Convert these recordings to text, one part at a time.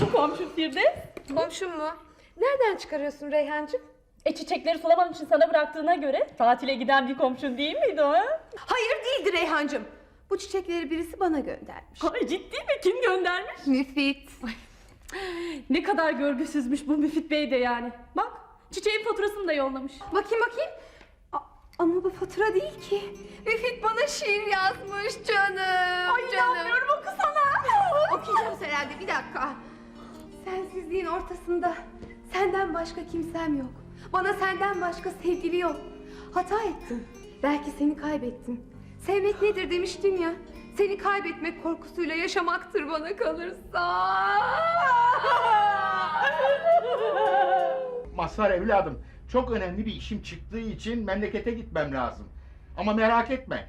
Bu komşu Firdevs? Komşum mu? Nereden çıkarıyorsun Reyhancığım? E çiçekleri sulaman için sana bıraktığına göre tatile giden bir komşun değil miydi o? ha? Hayır değildi Reyhancığım. Bu çiçekleri birisi bana göndermiş. Ay ciddi mi? Kim göndermiş? Müfit. Ne kadar görgüsüzmüş bu Müfit Bey de yani. Bak çiçeğin faturasını da yollamış. Bakayım bakayım. A- ama bu fatura değil ki. Müfit bana şiir yazmış canım. Ay canım. Dakika. Sensizliğin ortasında senden başka kimsem yok. Bana senden başka sevgili yok. Hata ettim. Belki seni kaybettim. Sevmek nedir demiştin ya. Seni kaybetmek korkusuyla yaşamaktır bana kalırsa. Mazhar evladım, çok önemli bir işim çıktığı için memlekete gitmem lazım. Ama merak etme,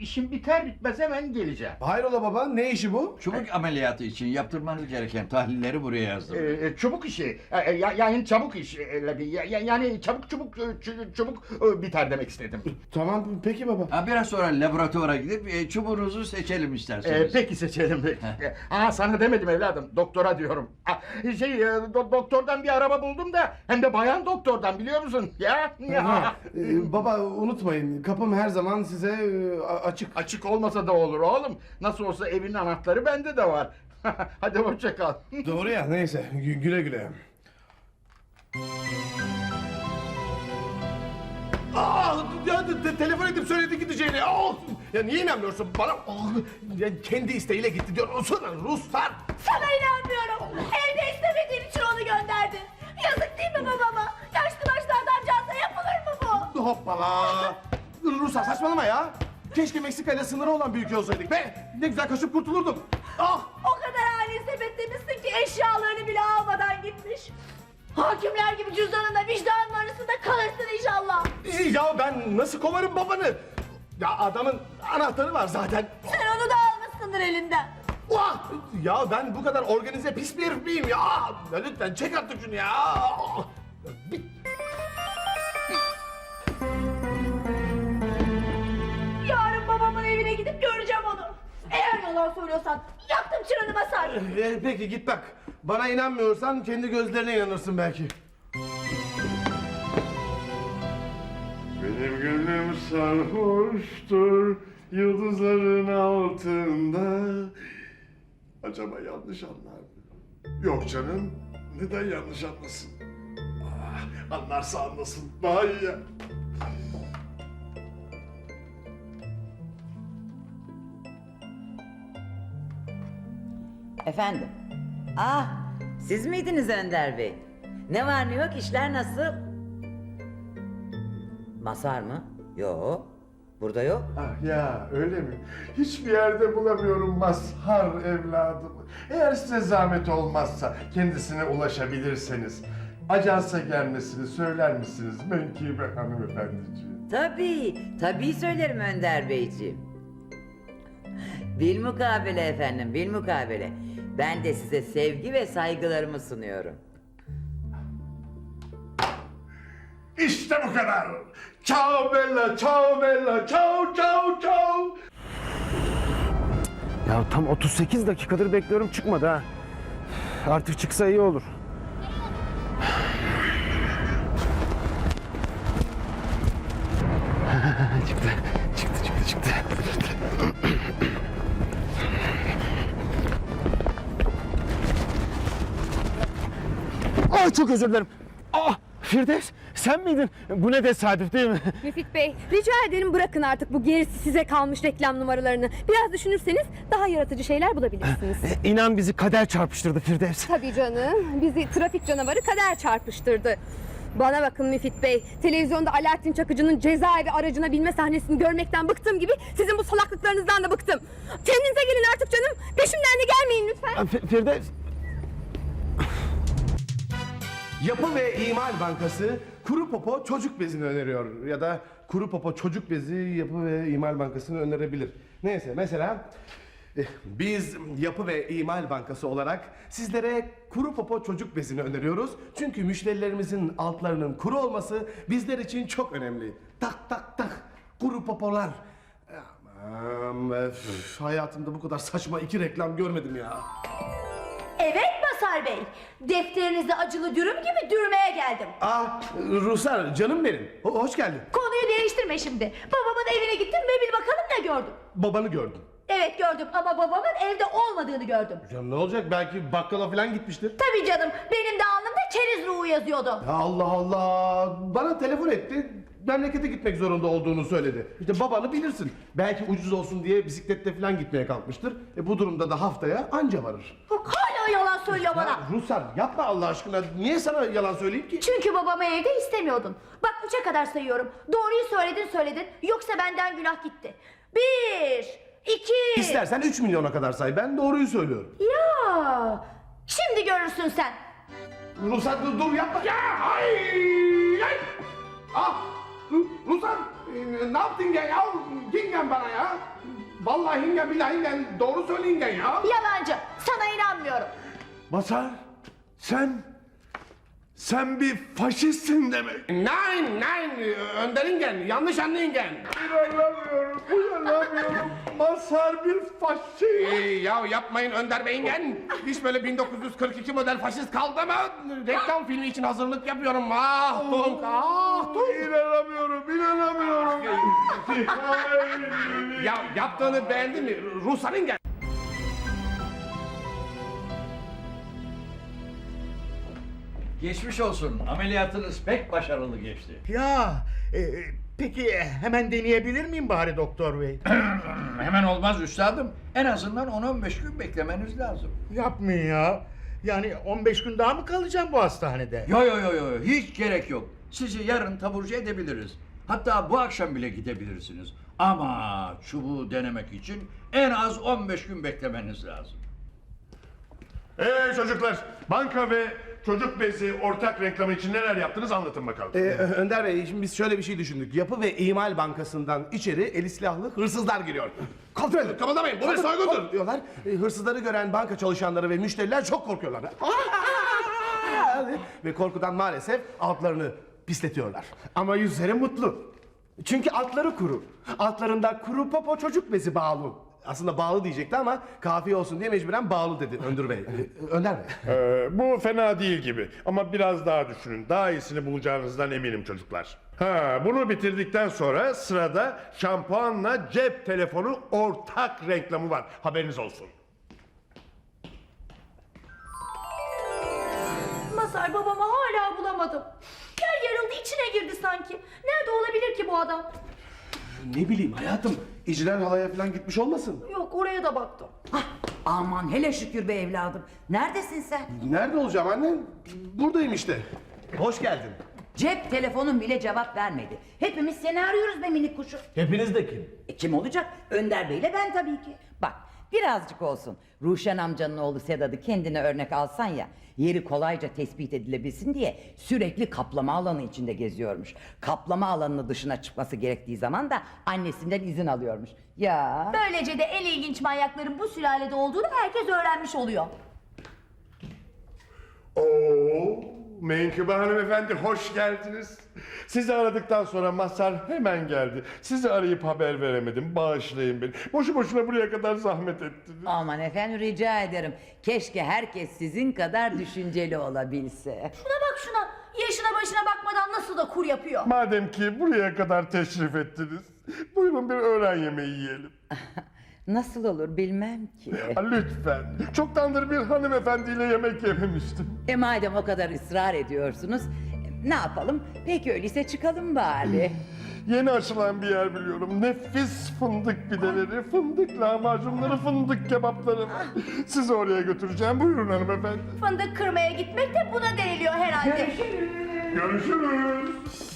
işim biter bitmez hemen geleceğim. Hayrola baba ne işi bu? Çubuk ameliyatı için yaptırmanız gereken tahlilleri buraya yazdım. Ee, çubuk işi, Ee, ya- yani çabuk iş, Ee, ya- ya- yani çabuk çabuk ç- çabuk e, biter demek istedim. Tamam peki baba. Ha, biraz sonra laboratuvara gidip e, çubuğunuzu seçelim Ee, isterseniz. peki seçelim. Aa sana demedim evladım, doktora diyorum. Aa, şey, e, do- doktordan bir araba buldum da, hem de bayan doktordan biliyor musun? Ya. Ha, e, baba unutmayın kapım her zaman size e, açık. Açık olmasa da olur oğlum. Nasıl olsa evin anahtarı bende de var. Hadi hoşça kal. Doğru ya neyse gü- güle güle. Aa, ya de- de- telefon edip söyledi gideceğini. Aa, ya niye inanmıyorsun bana? Aa, ya kendi isteğiyle gitti diyor. Sana Ruslar. Sana inanmıyorum. Evde istemediğin için onu gönderdin. Yazık değil mi babama? Yaşlı başlı adamcağıza yapılır mı bu? Hoppala. Ruslar saçmalama ya. Keşke Meksika ile sınırı olan bir ülke olsaydık be. Ne güzel kaçıp kurtulurdum. Ah! O kadar hali sepetlemişsin ki eşyalarını bile almadan gitmiş. Hakimler gibi cüzdanında vicdanın arasında kalırsın inşallah. Ya ben nasıl kovarım babanı? Ya adamın anahtarı var zaten. Sen onu da almışsındır elinden. Vah! Ya ben bu kadar organize pis bir herif miyim ya? ya lütfen çek artık şunu ya. Bir- yalan söylüyorsan yaktım çıranıma sar. Ee, peki git bak. Bana inanmıyorsan kendi gözlerine inanırsın belki. Benim gönlüm sarhoştur yıldızların altında. Acaba yanlış anlar mı? Yok canım. Neden yanlış anlasın? Ah, anlarsa anlasın. Daha iyi ya. Efendim? Ah, siz miydiniz Önder Bey? Ne var ne yok, işler nasıl? Masar mı? Yo, burada yok. Ah ya öyle mi? Hiçbir yerde bulamıyorum Mazhar evladımı. Eğer size zahmet olmazsa kendisine ulaşabilirseniz ajansa gelmesini söyler misiniz Menkibe hanımefendiciğim? Tabii, tabii söylerim Önder Beyciğim. Bilmukabele efendim, bilmukabele. Ben de size sevgi ve saygılarımı sunuyorum. İşte bu kadar. Ciao bella, ciao bella, ciao ciao ciao. Ya tam 38 dakikadır bekliyorum çıkmadı ha. Artık çıksa iyi olur. Çok özür dilerim. Ah Firdevs sen miydin? Bu ne tesadüf değil mi? Müfit Bey rica ederim bırakın artık bu gerisi size kalmış reklam numaralarını. Biraz düşünürseniz daha yaratıcı şeyler bulabilirsiniz. İnan bizi kader çarpıştırdı Firdevs. Tabii canım. Bizi trafik canavarı kader çarpıştırdı. Bana bakın Müfit Bey. Televizyonda Alaaddin Çakıcı'nın cezaevi aracına binme sahnesini görmekten bıktım gibi sizin bu salaklıklarınızdan da bıktım. Kendinize gelin artık canım. Peşimden de gelmeyin lütfen. F- Firdevs Yapı ve İmal Bankası kuru popo çocuk bezini öneriyor. Ya da kuru popo çocuk bezi Yapı ve İmal Bankası'nı önerebilir. Neyse mesela eh, biz Yapı ve İmal Bankası olarak sizlere kuru popo çocuk bezini öneriyoruz. Çünkü müşterilerimizin altlarının kuru olması bizler için çok önemli. Tak tak tak kuru popolar. Aman, öf, hayatımda bu kadar saçma iki reklam görmedim ya. Evet Masar Bey. Defterinizi acılı dürüm gibi dürmeye geldim. Ah Ruslar canım benim. Ho- hoş geldin. Konuyu değiştirme şimdi. Babamın evine gittim ve bir bakalım ne gördüm. Babanı gördüm. Evet gördüm ama babamın evde olmadığını gördüm. Ya ne olacak belki bakkala falan gitmiştir. Tabii canım benim de alnımda çeriz ruhu yazıyordu. Ya Allah Allah. Bana telefon etti. Memlekete gitmek zorunda olduğunu söyledi. İşte babanı bilirsin. Belki ucuz olsun diye bisikletle falan gitmeye kalkmıştır. E bu durumda da haftaya anca varır. Bak hala yalan söylüyor bana. Ruslar yapma Allah aşkına. Niye sana yalan söyleyeyim ki? Çünkü babamı evde istemiyordun. Bak üçe kadar sayıyorum. Doğruyu söyledin söyledin. Yoksa benden günah gitti. Bir, iki... İstersen 3 milyona kadar say. Ben doğruyu söylüyorum. Ya, şimdi görürsün sen. Ruslar dur, dur yapma. Ya ay ay. Ah Ru- Ruslar e, ne yaptın ya ya? Hingen bana ya. Vallahi hingen billahi hingen. Doğru söyle hingen ya. Yalancı, sana. Masar, sen, sen bir faşistsin demek. Nein nein Önder hingen. Yanlış anlayın hingen. İnanamıyorum, inanamıyorum. Masar bir faşist. Ee, ya yapmayın Önder Bey hingen. Hiç böyle 1942 model faşist kaldı mı? Reklam filmi için hazırlık yapıyorum. Ah Tunk ah Tunk. İnanamıyorum, inanamıyorum. Ya yaptığını beğendin mi? Ruslar hingen. Geçmiş olsun. Ameliyatınız pek başarılı geçti. Ya e, peki hemen deneyebilir miyim bari doktor bey? Hemen olmaz üstadım. En azından 10-15 gün beklemeniz lazım. Yapmayın ya. Yani 15 gün daha mı kalacağım bu hastanede? Yo yo yo yo hiç gerek yok. Sizi yarın taburcu edebiliriz. Hatta bu akşam bile gidebilirsiniz. Ama çubuğu denemek için en az 15 gün beklemeniz lazım. Ee çocuklar, banka ve çocuk bezi ortak reklamı için neler yaptınız anlatın bakalım. Ee, Önder Bey şimdi biz şöyle bir şey düşündük. Yapı ve İmal Bankası'ndan içeri eli silahlı hırsızlar giriyor. Kontrol edin, kımıldamayın. Bu bir soygundur diyorlar. Ee, hırsızları gören banka çalışanları ve müşteriler çok korkuyorlar. ve korkudan maalesef altlarını pisletiyorlar. Ama yüzleri mutlu. Çünkü altları kuru. Altlarında kuru popo çocuk bezi bağlı. Aslında bağlı diyecekti ama kafiye olsun diye mecburen bağlı dedi Öndür Bey. Önder Bey. Ee, bu fena değil gibi ama biraz daha düşünün. Daha iyisini bulacağınızdan eminim çocuklar. Ha, bunu bitirdikten sonra sırada şampuanla cep telefonu ortak reklamı var. Haberiniz olsun. Mazhar babamı hala bulamadım. Yer yarıldı içine girdi sanki. Nerede olabilir ki bu adam? Ne bileyim hayatım. İcler halaya falan gitmiş olmasın? Yok oraya da baktım. Aman hele şükür be evladım. Neredesin sen? Nerede olacağım anne? Buradayım işte. Hoş geldin. Cep telefonun bile cevap vermedi. Hepimiz seni arıyoruz be minik kuşu. Hepiniz de kim? E, kim olacak? Önder Bey'le ben tabii ki. Bak birazcık olsun. Ruşen amcanın oğlu Sedat'ı kendine örnek alsan ya. Yeri kolayca tespit edilebilsin diye sürekli kaplama alanı içinde geziyormuş. Kaplama alanının dışına çıkması gerektiği zaman da annesinden izin alıyormuş. Ya Böylece de en ilginç manyakların bu sülalede olduğunu herkes öğrenmiş oluyor. Oo, Menkıbe hanımefendi hoş geldiniz. Sizi aradıktan sonra Mazhar hemen geldi. Sizi arayıp haber veremedim. Bağışlayın beni. Boşu boşuna buraya kadar zahmet ettiniz. aman efendim rica ederim. Keşke herkes sizin kadar düşünceli olabilse. Şuna bak şuna. Yaşına başına bakmadan nasıl da kur yapıyor. Madem ki buraya kadar teşrif ettiniz. Buyurun bir öğlen yemeği yiyelim. Nasıl olur bilmem ki. Ha, Lütfen. Çoktandır bir hanımefendiyle yemek yememiştim. E madem o kadar ısrar ediyorsunuz, ne yapalım? Peki öyleyse çıkalım bari. Yeni açılan bir yer biliyorum. Nefis fındık pideleri, fındık lahmacunları, fındık kebapları var. Sizi oraya götüreceğim. Buyurun hanımefendi. Fındık kırmaya gitmek de buna deniliyor herhalde. Görüşürüz.